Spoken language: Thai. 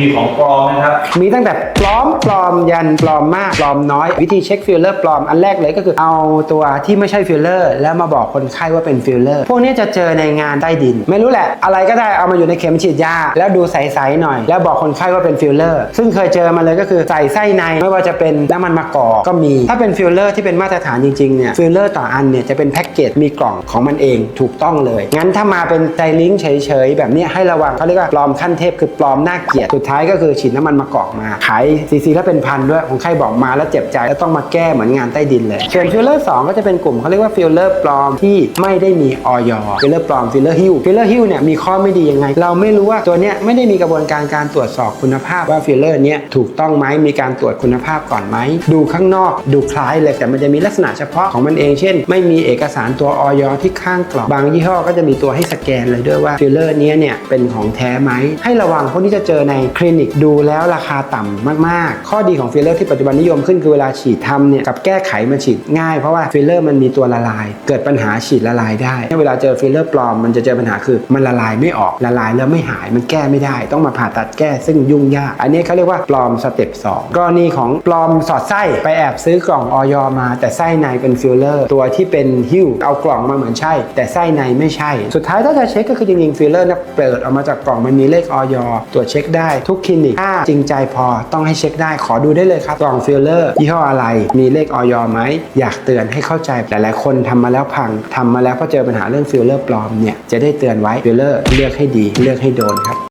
มีของปลอมนะครับ มีตั้งแต่ปลอมปลอมยันปลอมมากปลอมน้อย วิธีเช็คฟิลเลอร์ปลอมอันแรกเลยก็คือเอาตัวที่ไม่ใช่ฟิลเลอร์ แล้วมาบอกคนไข้ว่าเป็นฟิลเลอร์พวกนี้จะเจอในงานใต้ดิน ไม่รู้แหละ อะไรก็ได้เอามาอยู่ในเข็มฉีดยาแล้วดูใสๆหน่อย แล้วบอกคนไข้ว่าเป็นฟิลเลอร์ ซึ่งเคยเจอมาเลยก็คือใส่ไส้ในไม่ว่าจะเป็นน้ำมันมะกอกก็มี ถ้าเป็นฟิลเลอร์ที่เป็นมาตรฐานจริงๆเนี่ยฟิลเลอร์ต่ออันเนี่ยจะเป็นแพ็กเกจมีกล่องของมันเองถูกต้องเลย งั้นถ้ามาเป็นไซลิงเฉยๆแบบนี้ให้ระวังเขาเรียกว่าปลอมขั้นเทพคือปลอมน่าเกียดสุดท้ายก็คือฉีดน้ำมันมะกอกมา ขายซีซีแล้วเป็นพันด้วยของใครบอกมาแล้วเจ็บใจแล้วต้องมาแก้เหมือนงานใต้ดินเลยส่วนฟิลเลอร์2ก็จะเป็นกลุ่มเขาเรียกว่าฟิลเลอร์ปลอมที่ไม่ได้มีออยฟิลเลอร์ปลอมฟิลเลอร์ฮิวฟิลเลอร์ฮิวเนี่ยมีข้อไม่ดียังไง เราไม่รู้ว่าตัวเนี้ยไม่ได้มีกระบวนการการตรวจสอบคุณภาพว่าฟิลเลอร์เนี้ยถูกต้องไหมมีการตรวจคุณภาพก่อนไหมดูข้างนอกดูคล้ายเลยแต่มันจะมีลักษณะเฉพาะของมันเองเช่น ไม่มีเอกสารตัวออยที่ข้างกล่องบางยี่ห้อก็จะมีตัวให้สแกนเลยด้วยว่าฟิลเลอร์เนี้ยเนี่ยเป็นของแท้ไหมให้ระวังพวกนี้จะเจอในคลินิกดูแล้วราคาต่ำมาก ๆ ข้อดีของฟิลเลอร์ที่ปัจจุบันนิยมขึ้นคือเวลาฉีดทำเนี่ยกับแก้ไขมันฉีดง่ายเพราะว่าฟิลเลอร์มันมีตัวละลาย เกิดปัญหาฉีดละลายได้เวลาเจอฟิลเลอร์ปลอมมันจะเจอปัญหาคือมันละลายไม่ออกละลายแล้วไม่หายมันแก้ไม่ได้ ต้องมาผ่าตัดแก้ซึ่งยุ่งยาก อันนี้เขาเรียกว่าปลอมสเต็ป2กรณีของปลอมสอดไส้ไปแอบซื้อกล่องออยมา แต่ไส้ในเป็นฟิลเลอร์ตัวที่เป็นหิ้วเอากล่องมาเหมือนใช่ แต่ไส้ในไม่ใช่ สุดท้ายถ้าจะเช็คก็คือจริงๆฟิลเลอร์นะเปิดออกมาจากกล่องมันมีเลขออยตรวเช็คได้ทุกคลินิกถ้าจริงใจพอต้องให้เช็คได้ขอดูได้เลยครับกล่องฟิลเลอร์ยี่ห้ออะไร มีเลขออยไหมอยากเตือนให้เข้าใจหลายๆ คนทำมาแล้วพังทำมาแล้วพอเจอปัญหาเรื่องฟิลเลอร์ปลอมเนี่ยจะได้เตือนไว้ฟิลเลอร์เลือกให้ดี เลือกให้โดนครับ